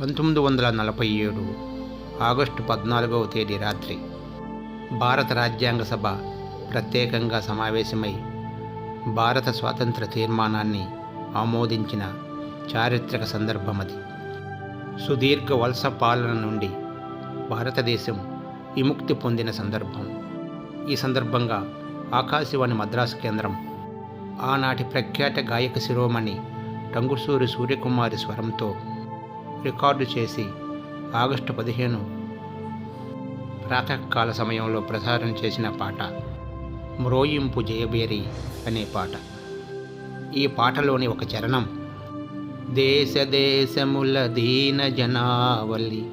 పంతొమ్మిది వందల నలభై ఏడు ఆగస్టు పద్నాలుగవ తేదీ రాత్రి భారత రాజ్యాంగ సభ ప్రత్యేకంగా సమావేశమై భారత స్వాతంత్ర తీర్మానాన్ని ఆమోదించిన చారిత్రక సందర్భం అది. సుదీర్ఘ వలస పాలన నుండి భారతదేశం విముక్తి పొందిన సందర్భం. ఈ సందర్భంగా ఆకాశవాణి మద్రాసు కేంద్రం ఆనాటి ప్రఖ్యాత గాయక శిరోమణి టంగుసూరి సూర్యకుమారి స్వరంతో రికార్డు చేసి ఆగస్టు పదిహేను ప్రాతకాల సమయంలో ప్రసారం చేసిన పాట మ్రోయింపు జయబేరి అనే పాట. ఈ పాటలోని ఒక చరణం దేశ దేశముల దీన జనావలి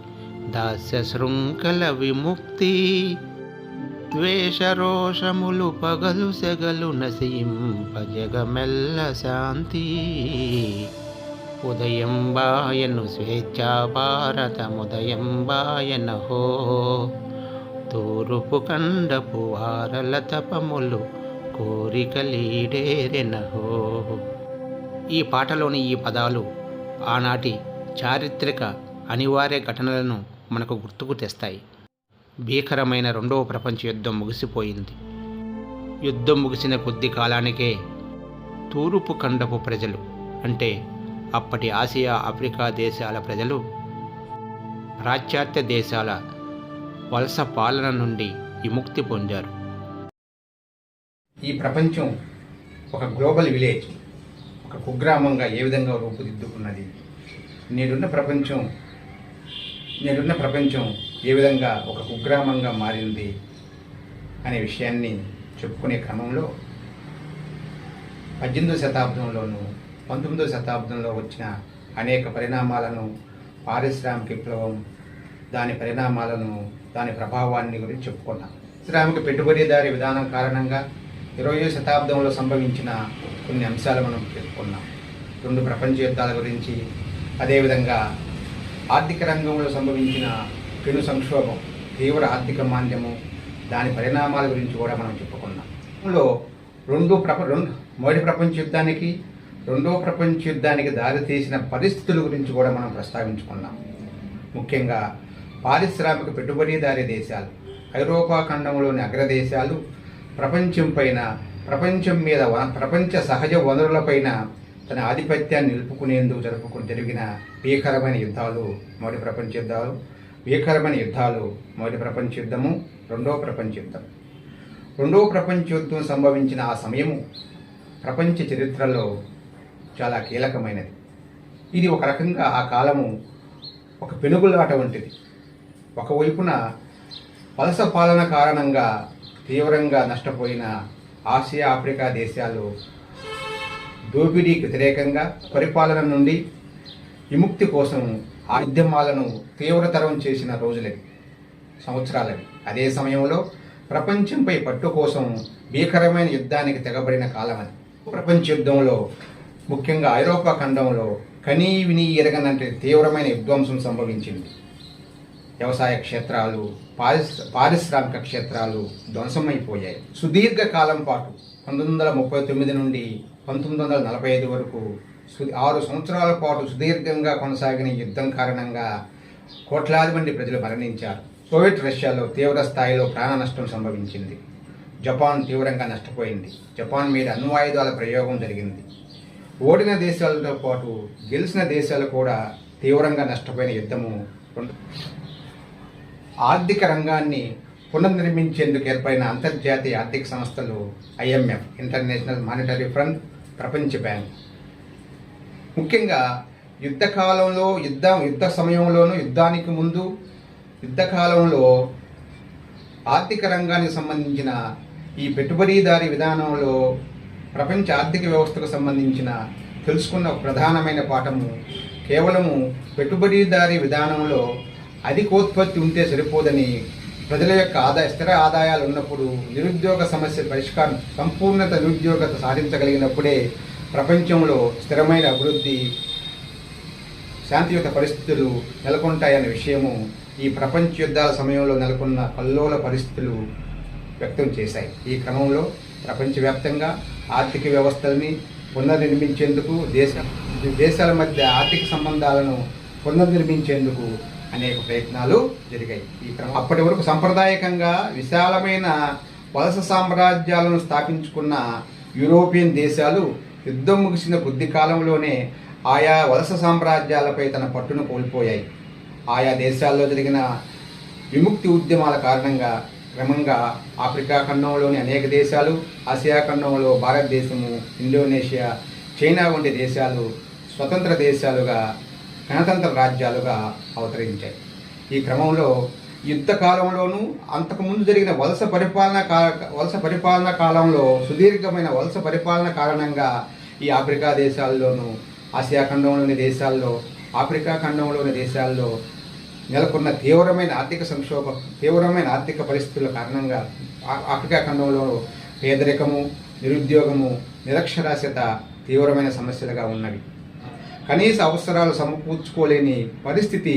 దాస్య శృంఖల విముక్తి ద్వేషరోషములు పగలు సెగలు నసింప జగమెల్ల శాంతి. ఉదయం బాయను తూరుపు కండపు వారల తపములు కోరికలీడేరెనహో ఈ పాటలోని ఈ పదాలు ఆనాటి చారిత్రక అనివార్య ఘటనలను మనకు గుర్తుకు తెస్తాయి. భీకరమైన రెండవ ప్రపంచ యుద్ధం ముగిసిపోయింది. యుద్ధం ముగిసిన కొద్ది కాలానికే తూర్పు కండపు ప్రజలు అంటే అప్పటి ఆసియా ఆఫ్రికా దేశాల ప్రజలు పాశ్చాత్య దేశాల వలస పాలన నుండి విముక్తి పొందారు. ఈ ప్రపంచం ఒక గ్లోబల్ విలేజ్ ఒక కుగ్రామంగా ఏ విధంగా రూపుదిద్దుకున్నది? నేడున్న ప్రపంచం నేడున్న ప్రపంచం ఏ విధంగా ఒక కుగ్రామంగా మారింది అనే విషయాన్ని చెప్పుకునే క్రమంలో పద్దెనిమిదవ శతాబ్దంలోనూ పంతొమ్మిదవ శతాబ్దంలో వచ్చిన అనేక పరిణామాలను పారిశ్రామిక విప్లవం దాని పరిణామాలను దాని ప్రభావాన్ని గురించి చెప్పుకున్నాం. పారిశ్రామిక పెట్టుబడిదారి విధానం కారణంగా ఇరవయో శతాబ్దంలో సంభవించిన కొన్ని అంశాలు మనం చెప్పుకున్నాం. రెండు ప్రపంచ యుద్ధాల గురించి అదేవిధంగా ఆర్థిక రంగంలో సంభవించిన పెను సంక్షోభం తీవ్ర ఆర్థిక మాంద్యము దాని పరిణామాల గురించి కూడా మనం చెప్పుకున్నాం. లో రెండు ప్రప రెండు మొదటి ప్రపంచ యుద్ధానికి రెండో ప్రపంచ యుద్ధానికి దారితీసిన పరిస్థితుల గురించి కూడా మనం ప్రస్తావించుకున్నాం. ముఖ్యంగా పారిశ్రామిక పెట్టుబడిదారీ దేశాలు ఐరోపా ఖండంలోని అగ్రదేశాలు ప్రపంచం పైన ప్రపంచం మీద ప్రపంచ సహజ వనరులపైన తన ఆధిపత్యాన్ని నిలుపుకునేందుకు జరుపుకుని జరిగిన భీకరమైన యుద్ధాలు మొదటి ప్రపంచ యుద్ధాలు భీకరమైన యుద్ధాలు మొదటి ప్రపంచ యుద్ధము రెండవ ప్రపంచ యుద్ధం. రెండో ప్రపంచ యుద్ధం సంభవించిన ఆ సమయము ప్రపంచ చరిత్రలో చాలా కీలకమైనది. ఇది ఒక రకంగా ఆ కాలము ఒక పెనుగులాట వంటిది. ఒకవైపున వలస పాలన కారణంగా తీవ్రంగా నష్టపోయిన ఆసియా ఆఫ్రికా దేశాలు దోపిడీకి వ్యతిరేకంగా పరిపాలన నుండి విముక్తి కోసం ఆ ఉద్యమాలను తీవ్రతరం చేసిన రోజులవి సంవత్సరాలవి. అదే సమయంలో ప్రపంచంపై పట్టు కోసం భీకరమైన యుద్ధానికి తెగబడిన కాలం అది ప్రపంచ యుద్ధంలో ముఖ్యంగా ఐరోపా ఖండంలో కనీ విని ఎరగనంటే తీవ్రమైన విధ్వంసం సంభవించింది. వ్యవసాయ క్షేత్రాలు పారిశ్ పారిశ్రామిక క్షేత్రాలు ధ్వంసమైపోయాయి. సుదీర్ఘకాలం పాటు పంతొమ్మిది వందల ముప్పై తొమ్మిది నుండి పంతొమ్మిది వందల నలభై ఐదు వరకు సు ఆరు సంవత్సరాల పాటు సుదీర్ఘంగా కొనసాగిన యుద్ధం కారణంగా కోట్లాది మంది ప్రజలు మరణించారు. సోవియట్ రష్యాలో తీవ్ర స్థాయిలో ప్రాణ నష్టం సంభవించింది. జపాన్ తీవ్రంగా నష్టపోయింది. జపాన్ మీద అణ్వాయుధాల ప్రయోగం జరిగింది. ఓడిన దేశాలతో పాటు గెలిచిన దేశాలు కూడా తీవ్రంగా నష్టపోయిన యుద్ధము రెండు. ఆర్థిక రంగాన్ని పునర్నిర్మించేందుకు ఏర్పడిన అంతర్జాతీయ ఆర్థిక సంస్థలు ఐఎంఎఫ్ ఇంటర్నేషనల్ మానిటరీ ఫండ్ ప్రపంచ బ్యాంక్. ముఖ్యంగా యుద్ధకాలంలో యుద్ధ యుద్ధ సమయంలోనూ యుద్ధానికి ముందు యుద్ధకాలంలో ఆర్థిక రంగానికి సంబంధించిన ఈ పెట్టుబడిదారీ విధానంలో ప్రపంచ ఆర్థిక వ్యవస్థకు సంబంధించిన తెలుసుకున్న ఒక ప్రధానమైన పాఠము. కేవలము పెట్టుబడిదారీ విధానంలో అధికోత్పత్తి ఉంటే సరిపోదని ప్రజల యొక్క ఆదాయ స్థిర ఆదాయాలు ఉన్నప్పుడు నిరుద్యోగ సమస్య పరిష్కారం సంపూర్ణత నిరుద్యోగత సాధించగలిగినప్పుడే ప్రపంచంలో స్థిరమైన అభివృద్ధి శాంతియుత పరిస్థితులు నెలకొంటాయన్న విషయము ఈ ప్రపంచ యుద్ధాల సమయంలో నెలకొన్న కల్లోల పరిస్థితులు వ్యక్తం చేశాయి. ఈ క్రమంలో ప్రపంచవ్యాప్తంగా ఆర్థిక వ్యవస్థల్ని పునర్నిర్మించేందుకు దేశ దేశాల మధ్య ఆర్థిక సంబంధాలను పునర్నిర్మించేందుకు అనేక ప్రయత్నాలు జరిగాయి. ఈ క్రమం అప్పటి వరకు సంప్రదాయకంగా విశాలమైన వలస సామ్రాజ్యాలను స్థాపించుకున్న యూరోపియన్ దేశాలు యుద్ధం ముగిసిన కొద్ది కాలంలోనే ఆయా వలస సామ్రాజ్యాలపై తన పట్టును కోల్పోయాయి. ఆయా దేశాల్లో జరిగిన విముక్తి ఉద్యమాల కారణంగా క్రమంగా ఆఫ్రికా ఖండంలోని అనేక దేశాలు ఆసియా ఖండంలో భారతదేశము ఇండోనేషియా చైనా వంటి దేశాలు స్వతంత్ర దేశాలుగా గణతంత్ర రాజ్యాలుగా అవతరించాయి. ఈ క్రమంలో యుద్ధ కాలంలోనూ అంతకుముందు జరిగిన వలస పరిపాలన వలస పరిపాలన కాలంలో సుదీర్ఘమైన వలస పరిపాలన కారణంగా ఈ ఆఫ్రికా దేశాల్లోనూ ఆసియా ఖండంలోని దేశాల్లో ఆఫ్రికా ఖండంలోని దేశాల్లో నెలకొన్న తీవ్రమైన ఆర్థిక సంక్షోభం తీవ్రమైన ఆర్థిక పరిస్థితుల కారణంగా ఆఫ్రికా ఖండంలో పేదరికము నిరుద్యోగము నిరక్షరాస్యత తీవ్రమైన సమస్యలుగా ఉన్నవి. కనీస అవసరాలు సమకూర్చుకోలేని పరిస్థితి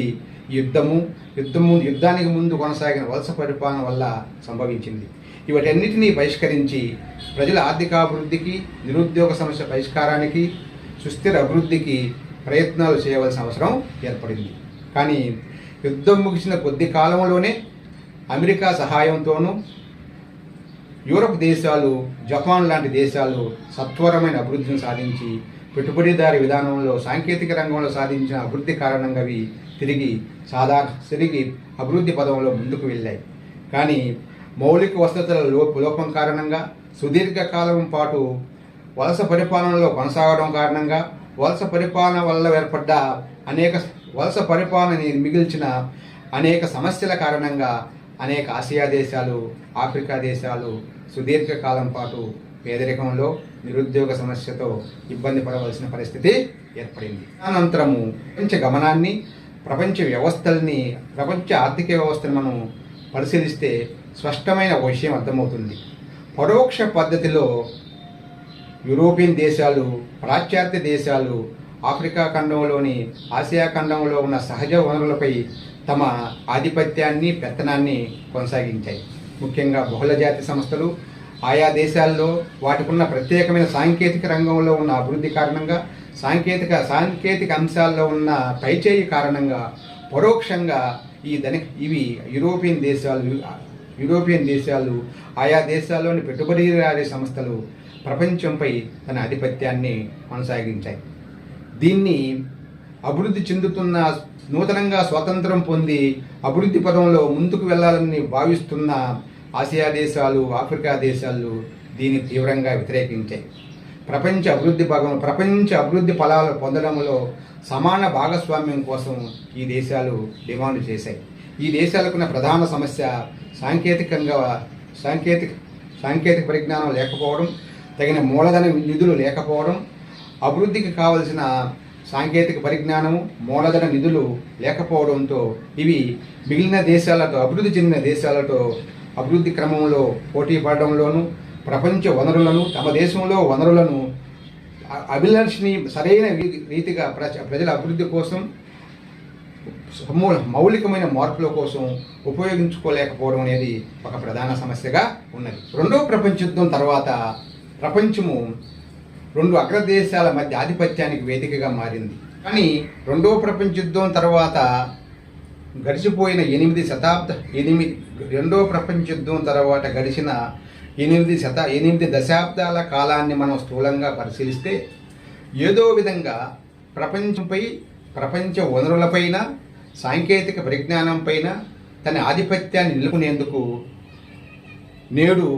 యుద్ధము యుద్ధము యుద్ధానికి ముందు కొనసాగిన వలస పరిపాలన వల్ల సంభవించింది. ఇవటన్నిటినీ పరిష్కరించి ప్రజల ఆర్థికాభివృద్ధికి నిరుద్యోగ సమస్య పరిష్కారానికి సుస్థిర అభివృద్ధికి ప్రయత్నాలు చేయవలసిన అవసరం ఏర్పడింది. కానీ యుద్ధం ముగిసిన కొద్ది కాలంలోనే అమెరికా సహాయంతోనూ యూరప్ దేశాలు జపాన్ లాంటి దేశాలు సత్వరమైన అభివృద్ధిని సాధించి పెట్టుబడిదారి విధానంలో సాంకేతిక రంగంలో సాధించిన అభివృద్ధి కారణంగా అవి తిరిగి సాధారణ తిరిగి అభివృద్ధి పదంలో ముందుకు వెళ్ళాయి. కానీ మౌలిక వసతుల లోప లోపం కారణంగా సుదీర్ఘకాలం పాటు వలస పరిపాలనలో కొనసాగడం కారణంగా వలస పరిపాలన వల్ల ఏర్పడ్డ అనేక వలస పరిపాలన మిగిల్చిన అనేక సమస్యల కారణంగా అనేక ఆసియా దేశాలు ఆఫ్రికా దేశాలు సుదీర్ఘకాలం పాటు పేదరికంలో నిరుద్యోగ సమస్యతో ఇబ్బంది పడవలసిన పరిస్థితి ఏర్పడింది. అనంతరము ప్రపంచ గమనాన్ని ప్రపంచ వ్యవస్థల్ని ప్రపంచ ఆర్థిక వ్యవస్థను మనం పరిశీలిస్తే స్పష్టమైన విషయం అర్థమవుతుంది. పరోక్ష పద్ధతిలో యూరోపియన్ దేశాలు పాశ్చాత్య దేశాలు ఆఫ్రికా ఖండంలోని ఆసియా ఖండంలో ఉన్న సహజ వనరులపై తమ ఆధిపత్యాన్ని పెత్తనాన్ని కొనసాగించాయి. ముఖ్యంగా బహుళజాతి సంస్థలు ఆయా దేశాల్లో వాటికున్న ప్రత్యేకమైన సాంకేతిక రంగంలో ఉన్న అభివృద్ధి కారణంగా సాంకేతిక సాంకేతిక అంశాల్లో ఉన్న పైచేయి కారణంగా పరోక్షంగా ఈ ధని ఇవి యూరోపియన్ దేశాలు యూరోపియన్ దేశాలు ఆయా దేశాల్లోని పెట్టుబడిదారీ సంస్థలు ప్రపంచంపై తన ఆధిపత్యాన్ని కొనసాగించాయి. దీన్ని అభివృద్ధి చెందుతున్న నూతనంగా స్వాతంత్రం పొంది అభివృద్ధి పదంలో ముందుకు వెళ్ళాలని భావిస్తున్న ఆసియా దేశాలు ఆఫ్రికా దేశాలు దీన్ని తీవ్రంగా వ్యతిరేకించాయి. ప్రపంచ అభివృద్ధి భాగం ప్రపంచ అభివృద్ధి ఫలాలు పొందడంలో సమాన భాగస్వామ్యం కోసం ఈ దేశాలు డిమాండ్ చేశాయి. ఈ దేశాలకున్న ప్రధాన సమస్య సాంకేతికంగా సాంకేతిక సాంకేతిక పరిజ్ఞానం లేకపోవడం తగిన మూలధన నిధులు లేకపోవడం అభివృద్ధికి కావలసిన సాంకేతిక పరిజ్ఞానము మూలధన నిధులు లేకపోవడంతో ఇవి మిగిలిన దేశాలతో అభివృద్ధి చెందిన దేశాలతో అభివృద్ధి క్రమంలో పోటీ పడడంలోనూ ప్రపంచ వనరులను తమ దేశంలో వనరులను అభిలషణి సరైన రీతిగా ప్రజ ప్రజల అభివృద్ధి కోసం సమూల మౌలికమైన మార్పుల కోసం ఉపయోగించుకోలేకపోవడం అనేది ఒక ప్రధాన సమస్యగా ఉన్నది. రెండో ప్రపంచ యుద్ధం తర్వాత ప్రపంచము రెండు అగ్రదేశాల మధ్య ఆధిపత్యానికి వేదికగా మారింది. కానీ రెండో ప్రపంచ యుద్ధం తర్వాత గడిచిపోయిన ఎనిమిది శతాబ్ద ఎనిమిది రెండో ప్రపంచ యుద్ధం తర్వాత గడిచిన ఎనిమిది శత ఎనిమిది దశాబ్దాల కాలాన్ని మనం స్థూలంగా పరిశీలిస్తే ఏదో విధంగా ప్రపంచంపై ప్రపంచ వనరులపైన సాంకేతిక పరిజ్ఞానంపైన తన ఆధిపత్యాన్ని నిలుపుకునేందుకు నేడు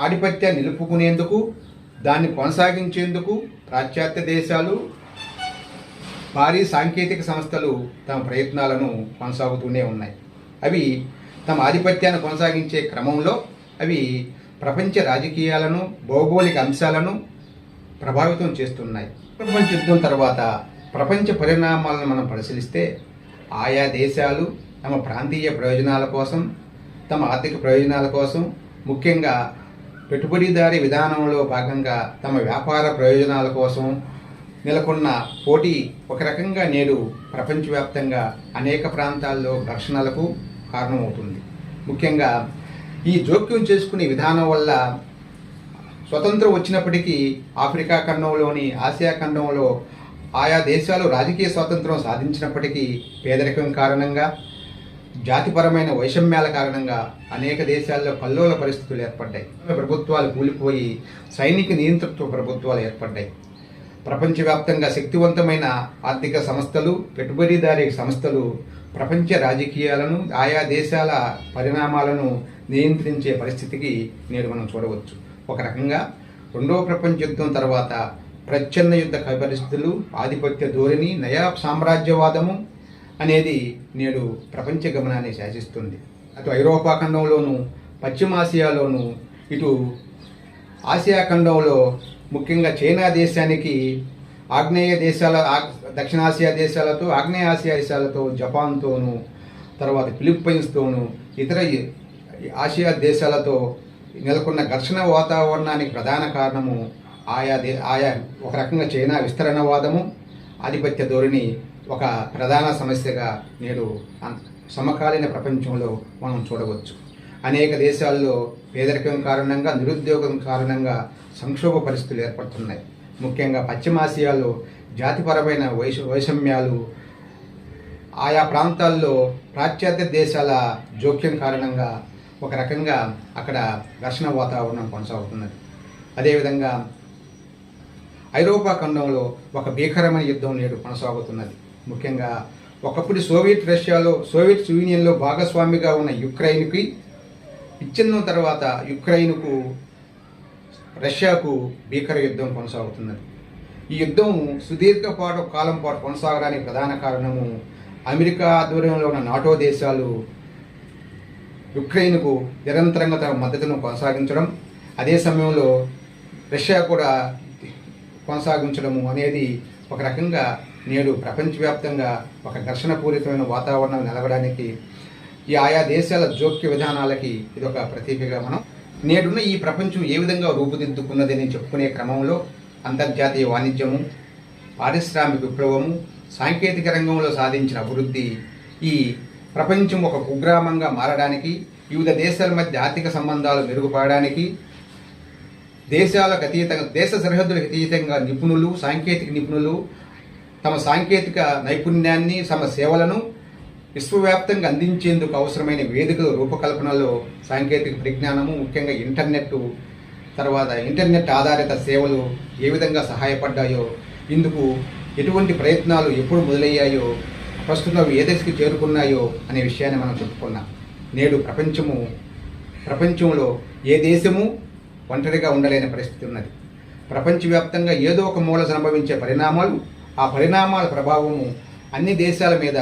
ఆధిపత్యాన్ని నిలుపుకునేందుకు దాన్ని కొనసాగించేందుకు పాశ్చాత్య దేశాలు భారీ సాంకేతిక సంస్థలు తమ ప్రయత్నాలను కొనసాగుతూనే ఉన్నాయి. అవి తమ ఆధిపత్యాన్ని కొనసాగించే క్రమంలో అవి ప్రపంచ రాజకీయాలను భౌగోళిక అంశాలను ప్రభావితం చేస్తున్నాయి. ప్రపంచ యుద్ధం తర్వాత ప్రపంచ పరిణామాలను మనం పరిశీలిస్తే ఆయా దేశాలు తమ ప్రాంతీయ ప్రయోజనాల కోసం తమ ఆర్థిక ప్రయోజనాల కోసం ముఖ్యంగా పెట్టుబడిదారీ విధానంలో భాగంగా తమ వ్యాపార ప్రయోజనాల కోసం నెలకొన్న పోటీ ఒక రకంగా నేడు ప్రపంచవ్యాప్తంగా అనేక ప్రాంతాల్లో ఘర్షణలకు కారణమవుతుంది. ముఖ్యంగా ఈ జోక్యం చేసుకునే విధానం వల్ల స్వతంత్రం వచ్చినప్పటికీ ఆఫ్రికా ఖండంలోని ఆసియా ఖండంలో ఆయా దేశాలు రాజకీయ స్వాతంత్రం సాధించినప్పటికీ పేదరికం కారణంగా జాతిపరమైన వైషమ్యాల కారణంగా అనేక దేశాల్లో కల్లోల పరిస్థితులు ఏర్పడ్డాయి. ప్రభుత్వాలు కూలిపోయి సైనిక నియంతృత్వ ప్రభుత్వాలు ఏర్పడ్డాయి. ప్రపంచవ్యాప్తంగా శక్తివంతమైన ఆర్థిక సంస్థలు పెట్టుబడిదారీ సంస్థలు ప్రపంచ రాజకీయాలను ఆయా దేశాల పరిణామాలను నియంత్రించే పరిస్థితికి నేడు మనం చూడవచ్చు. ఒక రకంగా రెండవ ప్రపంచ యుద్ధం తర్వాత ప్రచ్ఛన్న యుద్ధ పరిస్థితులు ఆధిపత్య ధోరణి నయా సామ్రాజ్యవాదము అనేది నేడు ప్రపంచ గమనాన్ని శాసిస్తుంది. అటు ఐరోపా ఖండంలోను పశ్చిమాసియాలోను ఇటు ఆసియా ఖండంలో ముఖ్యంగా చైనా దేశానికి ఆగ్నేయ దేశాల దక్షిణాసియా దేశాలతో ఆగ్నేయ ఆసియా దేశాలతో జపాన్తోనూ తర్వాత ఫిలిప్పైన్స్తోనూ ఇతర ఆసియా దేశాలతో నెలకొన్న ఘర్షణ వాతావరణానికి ప్రధాన కారణము ఆయా దే ఆయా ఒక రకంగా చైనా విస్తరణవాదము ఆధిపత్య ధోరణి ఒక ప్రధాన సమస్యగా నేడు సమకాలీన ప్రపంచంలో మనం చూడవచ్చు. అనేక దేశాల్లో పేదరికం కారణంగా నిరుద్యోగం కారణంగా సంక్షోభ పరిస్థితులు ఏర్పడుతున్నాయి. ముఖ్యంగా పశ్చిమాసియాలో జాతిపరమైన వైష వైషమ్యాలు ఆయా ప్రాంతాల్లో పాశ్చాత్య దేశాల జోక్యం కారణంగా ఒక రకంగా అక్కడ ఘర్షణ వాతావరణం కొనసాగుతున్నది. అదేవిధంగా ఐరోపా ఖండంలో ఒక భీకరమైన యుద్ధం నేడు కొనసాగుతున్నది. ముఖ్యంగా ఒకప్పుడు సోవియట్ రష్యాలో సోవియట్ యూనియన్లో భాగస్వామిగా ఉన్న యుక్రెయిన్కి విచ్ఛిన్నం తర్వాత యుక్రెయిన్కు రష్యాకు భీకర యుద్ధం కొనసాగుతున్నది. ఈ యుద్ధం సుదీర్ఘ పాటు కాలం పాటు కొనసాగడానికి ప్రధాన కారణము అమెరికా ఆధ్వర్యంలో ఉన్న నాటో దేశాలు యుక్రెయిన్కు నిరంతరంగా తమ మద్దతును కొనసాగించడం అదే సమయంలో రష్యా కూడా కొనసాగించడము అనేది ఒక రకంగా నేడు ప్రపంచవ్యాప్తంగా ఒక ఘర్షణపూరితమైన వాతావరణం నిలవడానికి ఈ ఆయా దేశాల జోక్య విధానాలకి ఇది ఒక ప్రతీకగా మనం నేడున్న ఈ ప్రపంచం ఏ విధంగా రూపుదిద్దుకున్నదని చెప్పుకునే క్రమంలో అంతర్జాతీయ వాణిజ్యము పారిశ్రామిక విప్లవము సాంకేతిక రంగంలో సాధించిన అభివృద్ధి ఈ ప్రపంచం ఒక కుగ్రామంగా మారడానికి వివిధ దేశాల మధ్య ఆర్థిక సంబంధాలు మెరుగుపడడానికి దేశాలకు అతీతంగా దేశ సరిహద్దులకు అతీతంగా నిపుణులు సాంకేతిక నిపుణులు తమ సాంకేతిక నైపుణ్యాన్ని తమ సేవలను విశ్వవ్యాప్తంగా అందించేందుకు అవసరమైన వేదికల రూపకల్పనలో సాంకేతిక పరిజ్ఞానము ముఖ్యంగా ఇంటర్నెట్ తర్వాత ఇంటర్నెట్ ఆధారిత సేవలు ఏ విధంగా సహాయపడ్డాయో ఇందుకు ఎటువంటి ప్రయత్నాలు ఎప్పుడు మొదలయ్యాయో ప్రస్తుతం ఏ దశకి చేరుకున్నాయో అనే విషయాన్ని మనం చెప్పుకున్నాం. నేడు ప్రపంచము ప్రపంచంలో ఏ దేశము ఒంటరిగా ఉండలేని పరిస్థితి ఉన్నది. ప్రపంచవ్యాప్తంగా ఏదో ఒక మూల సంభవించే పరిణామాలు ఆ పరిణామాల ప్రభావము అన్ని దేశాల మీద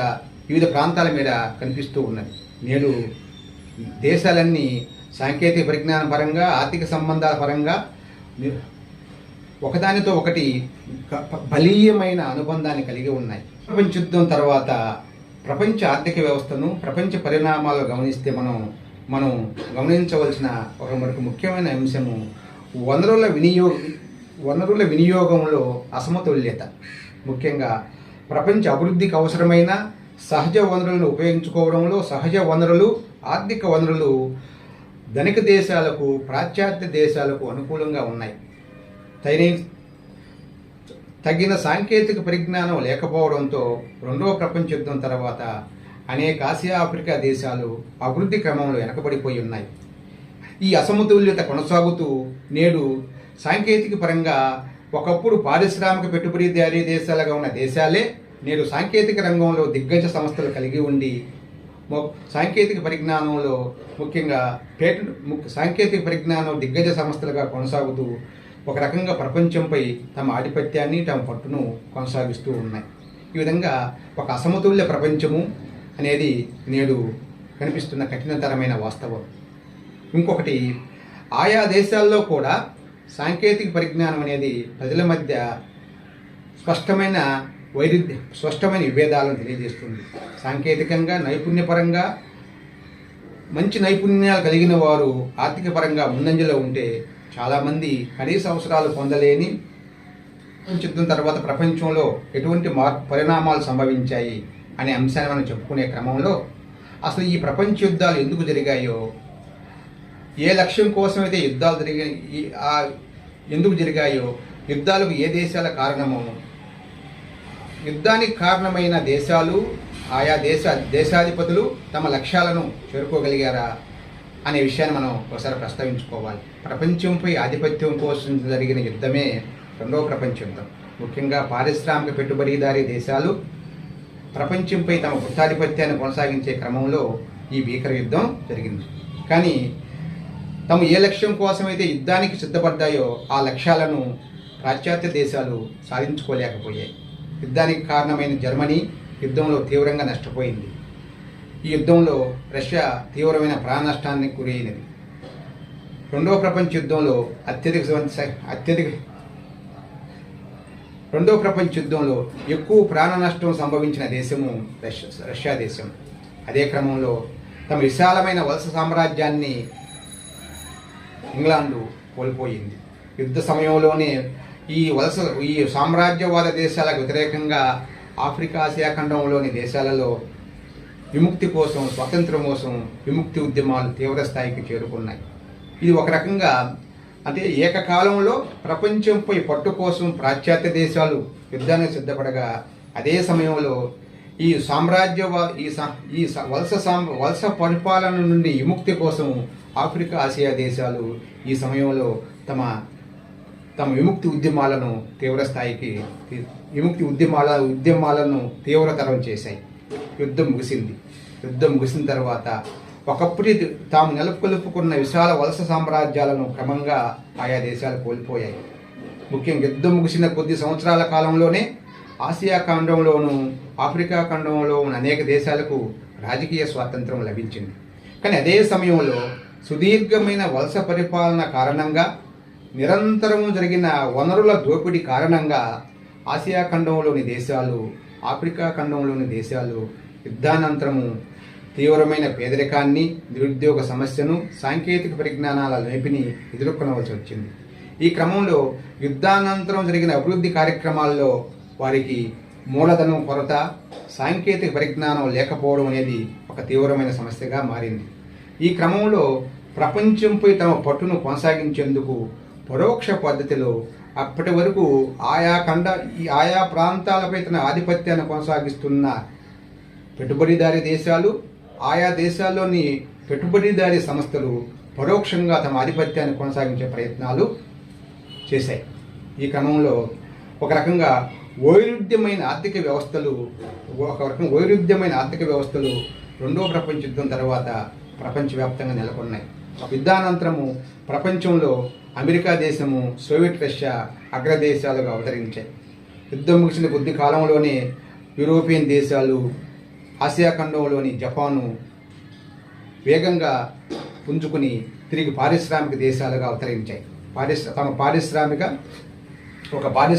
వివిధ ప్రాంతాల మీద కనిపిస్తూ ఉన్నది. నేడు దేశాలన్నీ సాంకేతిక పరిజ్ఞాన పరంగా ఆర్థిక సంబంధాల పరంగా ఒకదానితో ఒకటి బలీయమైన అనుబంధాన్ని కలిగి ఉన్నాయి. ప్రపంచ యుద్ధం తర్వాత ప్రపంచ ఆర్థిక వ్యవస్థను ప్రపంచ పరిణామాలు గమనిస్తే మనం మనం గమనించవలసిన ఒక మరొక ముఖ్యమైన అంశము వనరుల వినియోగ వనరుల వినియోగంలో అసమతుల్యత. ముఖ్యంగా ప్రపంచ అభివృద్ధికి అవసరమైన సహజ వనరులను ఉపయోగించుకోవడంలో సహజ వనరులు ఆర్థిక వనరులు ధనిక దేశాలకు పాశ్చాత్య దేశాలకు అనుకూలంగా ఉన్నాయి. తైనే తగిన సాంకేతిక పరిజ్ఞానం లేకపోవడంతో రెండవ ప్రపంచ యుద్ధం తర్వాత అనేక ఆసియా ఆఫ్రికా దేశాలు అభివృద్ధి క్రమంలో వెనకబడిపోయి ఉన్నాయి. ఈ అసమతుల్యత కొనసాగుతూ నేడు సాంకేతిక పరంగా ఒకప్పుడు పారిశ్రామిక పెట్టుబడిదారీ దేశాలుగా ఉన్న దేశాలే నేడు సాంకేతిక రంగంలో దిగ్గజ సంస్థలు కలిగి ఉండి మొ- సాంకేతిక పరిజ్ఞానంలో ముఖ్యంగా పేటెంట్ సాంకేతిక పరిజ్ఞానం దిగ్గజ సంస్థలుగా కొనసాగుతూ ఒక రకంగా ప్రపంచంపై తమ ఆధిపత్యాన్ని తమ పట్టును కొనసాగిస్తూ ఉన్నాయి. ఈ విధంగా ఒక అసమతుల్య ప్రపంచము అనేది నేడు కనిపిస్తున్న కఠినతరమైన వాస్తవం. ఇంకొకటి ఆయా దేశాల్లో కూడా సాంకేతిక పరిజ్ఞానం అనేది ప్రజల మధ్య స్పష్టమైన వైరుధ్య స్పష్టమైన విభేదాలను తెలియజేస్తుంది. సాంకేతికంగా నైపుణ్యపరంగా మంచి నైపుణ్యాలు కలిగిన వారు ఆర్థిక పరంగా ముందంజలో ఉంటే చాలామంది కనీస అవసరాలు పొందలేని యుద్ధం తర్వాత ప్రపంచంలో ఎటువంటి మార్ పరిణామాలు సంభవించాయి అనే అంశాన్ని మనం చెప్పుకునే క్రమంలో అసలు ఈ ప్రపంచ యుద్ధాలు ఎందుకు జరిగాయో ఏ లక్ష్యం కోసం అయితే యుద్ధాలు జరిగాయి ఈ- ఆ ఎందుకు జరిగాయో యుద్ధాలకు ఏ దేశాల కారణమో. యుద్ధానికి కారణమైన దేశాలు ఆయా దేశ దేశాధిపతులు తమ లక్ష్యాలను చేరుకోగలిగారా అనే విషయాన్ని మనం ఒకసారి ప్రస్తావించుకోవాలి. ప్రపంచంపై ఆధిపత్యం కోసం జరిగిన యుద్ధమే రెండవ ప్రపంచ యుద్ధం ముఖ్యంగా పారిశ్రామిక పెట్టుబడిదారీ దేశాలు ప్రపంచంపై తమ గుత్తాధిపత్యాన్ని కొనసాగించే క్రమంలో ఈ భీకర యుద్ధం జరిగింది. కానీ తాము ఏ లక్ష్యం కోసమైతే యుద్ధానికి సిద్ధపడ్డాయో ఆ లక్ష్యాలను పాశ్చాత్య దేశాలు సాధించుకోలేకపోయాయి. యుద్ధానికి కారణమైన జర్మనీ యుద్ధంలో తీవ్రంగా నష్టపోయింది. ఈ యుద్ధంలో రష్యా తీవ్రమైన ప్రాణ నష్టానికి గురైనది. రెండవ ప్రపంచ యుద్ధంలో అత్యధిక అత్యధిక రెండవ ప్రపంచ యుద్ధంలో ఎక్కువ ప్రాణ నష్టం సంభవించిన దేశము రష్యా రష్యా దేశం. అదే క్రమంలో తమ విశాలమైన వలస సామ్రాజ్యాన్ని ఇంగ్లాండు కోల్పోయింది. యుద్ధ సమయంలోనే ఈ వలస ఈ సామ్రాజ్యవాద దేశాలకు వ్యతిరేకంగా ఆఫ్రికా ఆసియా ఖండంలోని దేశాలలో విముక్తి కోసం స్వాతంత్రం కోసం విముక్తి ఉద్యమాలు తీవ్ర స్థాయికి చేరుకున్నాయి. ఇది ఒక రకంగా అంటే ఏకకాలంలో ప్రపంచంపై పట్టు కోసం పాశ్చాత్య దేశాలు యుద్ధానికి సిద్ధపడగా అదే సమయంలో ఈ సామ్రాజ్యవా ఈ సా- ఈ వలస సాం వలస పరిపాలన నుండి విముక్తి కోసం ఆఫ్రికా ఆసియా దేశాలు ఈ సమయంలో తమ తమ విముక్తి ఉద్యమాలను తీవ్ర స్థాయికి విముక్తి ఉద్యమాల ఉద్యమాలను తీవ్రతరం చేశాయి. యుద్ధం ముగిసింది. యుద్ధం ముగిసిన తర్వాత ఒకప్పుడు తాము నెలకొల్పుకున్న విశాల వలస సామ్రాజ్యాలను క్రమంగా ఆయా దేశాలు కోల్పోయాయి. ముఖ్యంగా యుద్ధం ముగిసిన కొద్ది సంవత్సరాల కాలంలోనే ఆసియా ఖండంలోను ఆఫ్రికా ఖండంలో ఉన్న అనేక దేశాలకు రాజకీయ స్వాతంత్రం లభించింది. కానీ అదే సమయంలో సుదీర్ఘమైన వలస పరిపాలన కారణంగా నిరంతరం జరిగిన వనరుల దోపిడీ కారణంగా ఆసియా ఖండంలోని దేశాలు ఆఫ్రికా ఖండంలోని దేశాలు యుద్ధానంతరము తీవ్రమైన పేదరికాన్ని నిరుద్యోగ సమస్యను సాంకేతిక పరిజ్ఞానాల లేపిని ఎదుర్కొనవలసి వచ్చింది. ఈ క్రమంలో యుద్ధానంతరం జరిగిన అభివృద్ధి కార్యక్రమాల్లో వారికి మూలధనం కొరత సాంకేతిక పరిజ్ఞానం లేకపోవడం అనేది ఒక తీవ్రమైన సమస్యగా మారింది. ఈ క్రమంలో ప్రపంచంపై తమ పట్టును కొనసాగించేందుకు పరోక్ష పద్ధతిలో అప్పటి వరకు ఆయా ఖండ ఈ ఆయా ప్రాంతాలపై తన ఆధిపత్యాన్ని కొనసాగిస్తున్న పెట్టుబడిదారీ దేశాలు ఆయా దేశాల్లోని పెట్టుబడిదారీ సంస్థలు పరోక్షంగా తమ ఆధిపత్యాన్ని కొనసాగించే ప్రయత్నాలు చేశాయి. ఈ క్రమంలో ఒక రకంగా వైరుధ్యమైన ఆర్థిక వ్యవస్థలు ఒక రకం వైరుధ్యమైన ఆర్థిక వ్యవస్థలు రెండో ప్రపంచ యుద్ధం తర్వాత ప్రపంచవ్యాప్తంగా నెలకొన్నాయి. యుద్ధానంతరము ప్రపంచంలో అమెరికా దేశము సోవియట్ రష్యా అగ్రదేశాలుగా అవతరించాయి. యుద్ధం ముగిసిన కొద్ది కాలంలోనే యూరోపియన్ దేశాలు ఆసియా ఖండంలోని జపాను వేగంగా పుంజుకుని తిరిగి పారిశ్రామిక దేశాలుగా అవతరించాయి. పారిశ్ర తమ పారిశ్రామిక ఒక పారిశ్రామిక